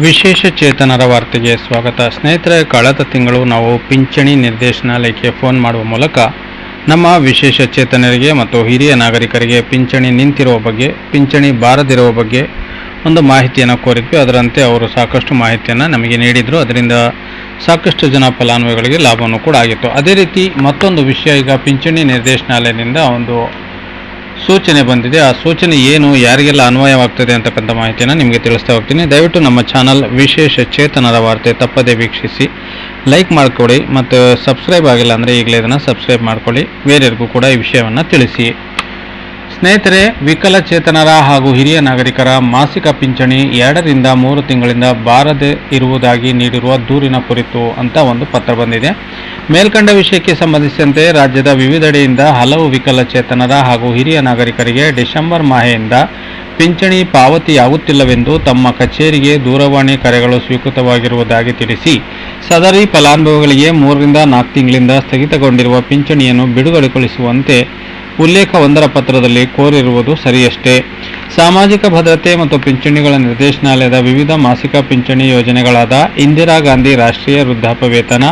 ವಿಶೇಷ ಚೇತನರ ವಾರ್ತೆಗೆ ಸ್ವಾಗತ. ಸ್ನೇಹಿತರೆ, ಕಳೆದ ತಿಂಗಳು ನಾವು ಪಿಂಚಣಿ ನಿರ್ದೇಶನಾಲಯಕ್ಕೆ ಫೋನ್ ಮಾಡುವ ಮೂಲಕ ನಮ್ಮ ವಿಶೇಷ ಚೇತನರಿಗೆ ಮತ್ತು ಹಿರಿಯ ನಾಗರಿಕರಿಗೆ ಪಿಂಚಣಿ ನಿಂತಿರುವ ಬಗ್ಗೆ, ಪಿಂಚಣಿ ಬಾರದಿರುವ ಬಗ್ಗೆ ಒಂದು ಮಾಹಿತಿಯನ್ನು ಕೋರಿದ್ವಿ. ಅದರಂತೆ ಅವರು ಸಾಕಷ್ಟು ಮಾಹಿತಿಯನ್ನು ನಮಗೆ ನೀಡಿದರು. ಅದರಿಂದ ಸಾಕಷ್ಟು ಜನ ಫಲಾನುಭವಿಗಳಿಗೆ ಲಾಭವನ್ನು ಕೂಡ ಆಗಿತ್ತು. ಅದೇ ರೀತಿ ಮತ್ತೊಂದು ವಿಷಯ ಈಗ ಪಿಂಚಣಿ ನಿರ್ದೇಶನಾಲಯದಿಂದ ಒಂದು ಸೂಚನೆ ಬಂದಿದೆ. ಆ ಸೂಚನೆ ಏನು, ಯಾರಿಗೆಲ್ಲ ಅನ್ವಯವಾಗ್ತದೆ ಅಂತಕ್ಕಂಥ ಮಾಹಿತಿಯನ್ನು ನಿಮಗೆ ತಿಳಿಸ್ತಾ ಹೋಗ್ತೀನಿ. ದಯವಿಟ್ಟು ನಮ್ಮ ಚಾನಲ್ ವಿಶೇಷ ಚೇತನರ ವಾರ್ತೆ ತಪ್ಪದೇ ವೀಕ್ಷಿಸಿ. ಲೈಕ್ ಮಾಡಿಕೊಡಿ ಮತ್ತು ಸಬ್ಸ್ಕ್ರೈಬ್ ಆಗಿಲ್ಲ ಅಂದರೆ ಈಗಲೇ ಇದನ್ನು ಸಬ್ಸ್ಕ್ರೈಬ್ ಮಾಡಿಕೊಳ್ಳಿ. ಬೇರೆಯವ್ರಿಗೂ ಕೂಡ ಈ ವಿಷಯವನ್ನು ತಿಳಿಸಿ. ಸ್ನೇಹಿತರೆ, ವಿಕಲಚೇತನರ ಹಾಗೂ ಹಿರಿಯ ನಾಗರಿಕರ ಮಾಸಿಕ ಪಿಂಚಣಿ ಎರಡರಿಂದ ಮೂರು ತಿಂಗಳಿಂದ ಬಾರದೆ ಇರುವುದಾಗಿ ನೀಡಿರುವ ದೂರಿನ ಕುರಿತು ಅಂತ ಒಂದು ಪತ್ರ ಬಂದಿದೆ. ಮೇಲ್ಕಂಡ ವಿಷಯಕ್ಕೆ ಸಂಬಂಧಿಸಿದಂತೆ ರಾಜ್ಯದ ವಿವಿಧೆಡೆಯಿಂದ ಹಲವು ವಿಕಲಚೇತನರ ಹಾಗೂ ಹಿರಿಯ ನಾಗರಿಕರಿಗೆ ಡಿಸೆಂಬರ್ ಮಾಹೆಯಿಂದ ಪಿಂಚಣಿ ಪಾವತಿಯಾಗುತ್ತಿಲ್ಲವೆಂದು ತಮ್ಮ ಕಚೇರಿಗೆ ದೂರವಾಣಿ ಕರೆಗಳು ಸ್ವೀಕೃತವಾಗಿರುವುದಾಗಿ ತಿಳಿಸಿ, ಸದರಿ ಫಲಾನುಭವಿಗಳಿಗೆ ಮೂರರಿಂದ ನಾಲ್ಕು ತಿಂಗಳಿಂದ ಸ್ಥಗಿತಗೊಂಡಿರುವ ಪಿಂಚಣಿಯನ್ನು ಬಿಡುಗಡೆಗೊಳಿಸುವಂತೆ ಉಲ್ಲೇಖ ಒಂದರ ಪತ್ರದಲ್ಲಿ ಕೋರಿರುವುದು ಸರಿಯಷ್ಟೇ. ಸಾಮಾಜಿಕ ಭದ್ರತೆ ಮತ್ತು ಪಿಂಚಣಿಗಳ ನಿರ್ದೇಶನಾಲಯದ ವಿವಿಧ ಮಾಸಿಕ ಪಿಂಚಣಿ ಯೋಜನೆಗಳಾದ ಇಂದಿರಾ ಗಾಂಧಿ ರಾಷ್ಟ್ರೀಯ ವೃದ್ಧಾಪ್ಯ ವೇತನ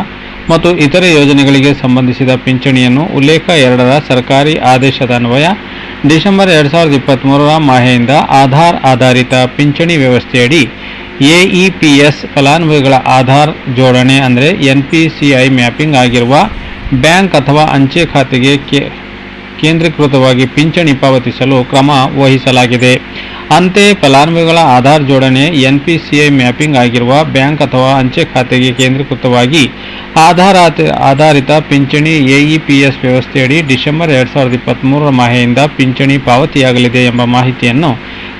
ಮತ್ತು ಇತರೆ ಯೋಜನೆಗಳಿಗೆ ಸಂಬಂಧಿಸಿದ ಪಿಂಚಣಿಯನ್ನು ಉಲ್ಲೇಖ ಎರಡರ ಸರ್ಕಾರಿ ಆದೇಶದ ಅನ್ವಯ ಡಿಸೆಂಬರ್ ಎರಡು ಸಾವಿರದ ಇಪ್ಪತ್ತ್ಮೂರರ ಮಾಹೆಯಿಂದ ಆಧಾರ್ ಆಧಾರಿತ ಪಿಂಚಣಿ ವ್ಯವಸ್ಥೆಯಡಿ ಎಇಪಿಎಸ್ ಫಲಾನುಭವಿಗಳ ಆಧಾರ್ ಜೋಡಣೆ ಅಂದರೆ ಎನ್ಪಿಸಿಐ ಮ್ಯಾಪಿಂಗ್ ಆಗಿರುವ ಬ್ಯಾಂಕ್ ಅಥವಾ ಅಂಚೆ ಖಾತೆಗೆ ಕೇಂದ್ರೀಕೃತವಾಗಿ ಪಿಂಚಣಿ ಪಾವತಿಸಲು ಕ್ರಮ ವಹಿಸಲಾಗಿದೆ. ಅಂತೆಯೇ ಫಲಾನುಭವಿಗಳ ಆಧಾರ್ ಜೋಡಣೆ ಎನ್ಪಿಸಿಐ ಮ್ಯಾಪಿಂಗ್ ಆಗಿರುವ ಬ್ಯಾಂಕ್ ಅಥವಾ ಅಂಚೆ ಖಾತೆಗೆ ಕೇಂದ್ರೀಕೃತವಾಗಿ ಆಧಾರ್ ಆಧಾರಿತ ಪಿಂಚಣಿ ಎಇಪಿಎಸ್ ವ್ಯವಸ್ಥೆಯಡಿ ಡಿಸೆಂಬರ್ ಎರಡು ಸಾವಿರದ ಇಪ್ಪತ್ತ್ಮೂರರ ಮಾಹೆಯಿಂದ ಪಿಂಚಣಿ ಪಾವತಿಯಾಗಲಿದೆ ಎಂಬ ಮಾಹಿತಿಯನ್ನು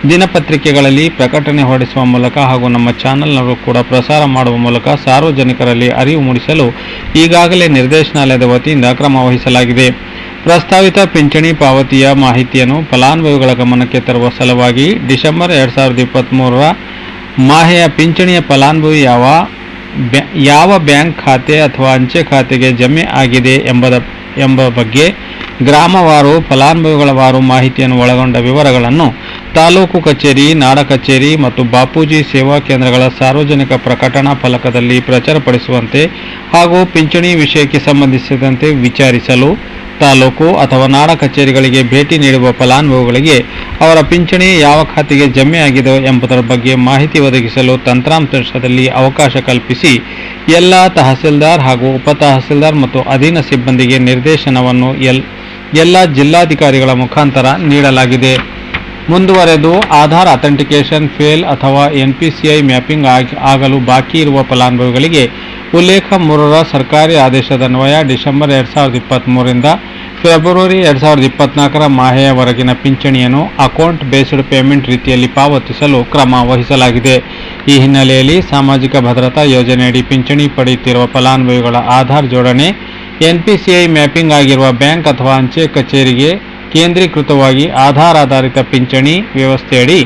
ದಿನಪತ್ರಿಕೆಗಳಲ್ಲಿ ಪ್ರಕಟಣೆ ಹೊರಡಿಸುವ ಮೂಲಕ ಹಾಗೂ ನಮ್ಮ ಚಾನೆಲ್ನವರು ಕೂಡ ಪ್ರಸಾರ ಮಾಡುವ ಮೂಲಕ ಸಾರ್ವಜನಿಕರಲ್ಲಿ ಅರಿವು ಮೂಡಿಸಲು ಈಗಾಗಲೇ ನಿರ್ದೇಶನಾಲಯದ ವತಿಯಿಂದ ಕ್ರಮ ವಹಿಸಲಾಗಿದೆ. ಪ್ರಸ್ತಾವಿತ ಪಿಂಚಣಿ ಪಾವತಿಯ ಮಾಹಿತಿಯನ್ನು ಫಲಾನುಭವಿಗಳ ಗಮನಕ್ಕೆ ತರುವ ಸಲುವಾಗಿ ಡಿಸೆಂಬರ್ ಎರಡು ಸಾವಿರದ ಇಪ್ಪತ್ತ್ಮೂರರ ಮಾಹೆಯ ಪಿಂಚಣಿಯ ಫಲಾನುಭವಿ ಯಾವ ಯಾವ ಬ್ಯಾಂಕ್ ಖಾತೆ ಅಥವಾ ಅಂಚೆ ಖಾತೆಗೆ ಜಮೆ ಆಗಿದೆ ಎಂಬದ, ಎಂಬ ಬಗ್ಗೆ ಗ್ರಾಮವಾರು, ಫಲಾನುಭವಿಗಳವಾರು ಮಾಹಿತಿಯನ್ನು ಒಳಗೊಂಡ ವಿವರಗಳನ್ನು ತಾಲೂಕು ಕಚೇರಿ, ನಾಡ ಕಚೇರಿ ಮತ್ತು ಬಾಪೂಜಿ ಸೇವಾ ಕೇಂದ್ರಗಳ ಸಾರ್ವಜನಿಕ ಪ್ರಕಟಣಾ ಫಲಕದಲ್ಲಿ ಪ್ರಚಾರಪಡಿಸುವಂತೆ ಹಾಗೂ ಪಿಂಚಣಿ ವಿಷಯಕ್ಕೆ ಸಂಬಂಧಿಸಿದಂತೆ ವಿಚಾರಿಸಲು ತಾಲೂಕು ಅಥವಾ ನಾಡ ಕಚೇರಿಗಳಿಗೆ ಭೇಟಿ ನೀಡುವ ಫಲಾನುಭವಿಗಳಿಗೆ ಅವರ ಪಿಂಚಣಿ ಯಾವ ಖಾತೆಗೆ ಜಮೆ ಆಗಿದೆ ಎಂಬುದರ ಬಗ್ಗೆ ಮಾಹಿತಿ ಒದಗಿಸಲು ತಂತ್ರಾಂಶದಲ್ಲಿ ಅವಕಾಶ ಕಲ್ಪಿಸಿ ಎಲ್ಲ ತಹಸೀಲ್ದಾರ್ ಹಾಗೂ ಉಪ ತಹಸೀಲ್ದಾರ್ ಮತ್ತು ಅಧೀನ ಸಿಬ್ಬಂದಿಗೆ ನಿರ್ದೇಶನವನ್ನು ಎಲ್, ಎಲ್ಲ ಜಿಲ್ಲಾಧಿಕಾರಿಗಳ ಮುಖಾಂತರ ನೀಡಲಾಗಿದೆ. ಮುಂದುವರೆದು ಆಧಾರ್ ಅಥೆಂಟಿಕೇಷನ್ ಫೇಲ್ ಅಥವಾ ಎನ್ಪಿಸಿಐ ಮ್ಯಾಪಿಂಗ್ ಆಗ್- ಆಗಲು ಬಾಕಿ ಇರುವ ಫಲಾನುಭವಿಗಳಿಗೆ ಉಲ್ಲೇಖ ಮೂರರ ಸರ್ಕಾರಿ ಆದೇಶದನ್ವಯ ಡಿಸೆಂಬರ್ ಎರಡು ಸಾವಿರದ ಇಪ್ಪತ್ತ್ಮೂರರಿಂದ ಫೆಬ್ರವರಿ ಎರಡು ಸಾವಿರದ ಇಪ್ಪತ್ನಾಲ್ಕರ ಮಾಹೆಯವರೆಗಿನ ಪಿಂಚಣಿಯನ್ನು ಅಕೌಂಟ್ ಬೇಸ್ಡ್ ಪೇಮೆಂಟ್ ರೀತಿಯಲ್ಲಿ ಪಾವತಿಸಲು ಕ್ರಮ ವಹಿಸಲಾಗಿದೆ. ಈ ಹಿನ್ನೆಲೆಯಲ್ಲಿ ಸಾಮಾಜಿಕ ಭದ್ರತಾ ಯೋಜನೆಯಡಿ ಪಿಂಚಣಿ ಪಡೆಯುತ್ತಿರುವ ಫಲಾನುಭವಿಗಳ ಆಧಾರ್ ಜೋಡಣೆ, ಎನ್ಪಿಸಿಐ ಮ್ಯಾಪಿಂಗ್ ಆಗಿರುವ ಬ್ಯಾಂಕ್ ಅಥವಾ ಅಂಚೆ ಕಚೇರಿಗೆ ಕೇಂದ್ರೀಕೃತವಾಗಿ ಆಧಾರ್ ಆಧಾರಿತ ಪಿಂಚಣಿ ವ್ಯವಸ್ಥೆಯಡಿ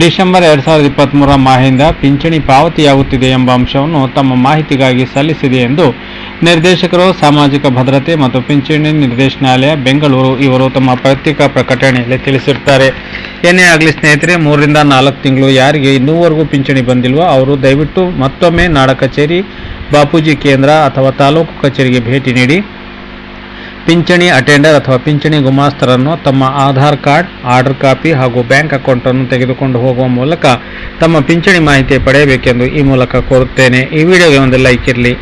ಡಿಸೆಂಬರ್ ಎರಡು ಸಾವಿರದ ಇಪ್ಪತ್ತ್ಮೂರರ ಮಾಹೆಯಿಂದ ಪಿಂಚಣಿ ಪಾವತಿಯಾಗುತ್ತಿದೆ ಎಂಬ ಅಂಶವನ್ನು ತಮ್ಮ ಮಾಹಿತಿಗಾಗಿ ಸಲ್ಲಿಸಿದೆ ಎಂದು ನಿರ್ದೇಶಕರು, ಸಾಮಾಜಿಕ ಭದ್ರತೆ ಮತ್ತು ಪಿಂಚಣಿ ನಿರ್ದೇಶನಾಲಯ ಬೆಂಗಳೂರು ಇವರು ತಮ್ಮ ಪತ್ರಿಕಾ ಪ್ರಕಟಣೆಯಲ್ಲಿ ತಿಳಿಸಿರುತ್ತಾರೆ. ಏನೇ ಆಗಲಿ ಸ್ನೇಹಿತರೆ, ಮೂರರಿಂದ ನಾಲ್ಕು ತಿಂಗಳು ಯಾರಿಗೆ ಇನ್ನೂವರೆಗೂ ಪಿಂಚಣಿ ಬಂದಿಲ್ವೋ ಅವರು ದಯವಿಟ್ಟು ಮತ್ತೊಮ್ಮೆ ನಾಡ ಕಚೇರಿ, ಬಾಪೂಜಿ ಕೇಂದ್ರ ಅಥವಾ ತಾಲೂಕು ಕಚೇರಿಗೆ ಭೇಟಿ ನೀಡಿ. ಪಿಂಚಣಿ ಅಟೆಂಡರ್ ಅಥವಾ ಪಿಂಚಣಿ ಗುಮಾಸ್ತರನ್ನು ತಮ್ಮ ಆಧಾರ್ ಕಾರ್ಡ್, ಆರ್ಡರ್ ಕಾಪಿ ಹಾಗೂ ಬ್ಯಾಂಕ್ ಅಕೌಂಟನ್ನು ತೆಗೆದುಕೊಂಡು ಹೋಗುವ ಮೂಲಕ ತಮ್ಮ ಪಿಂಚಣಿ ಮಾಹಿತಿ ಪಡೆಯಬೇಕೆಂದು ಈ ಮೂಲಕ ಕೋರುತ್ತೇನೆ. ಈ ವಿಡಿಯೋಗೆ ಒಂದು ಲೈಕ್ ಇರಲಿ.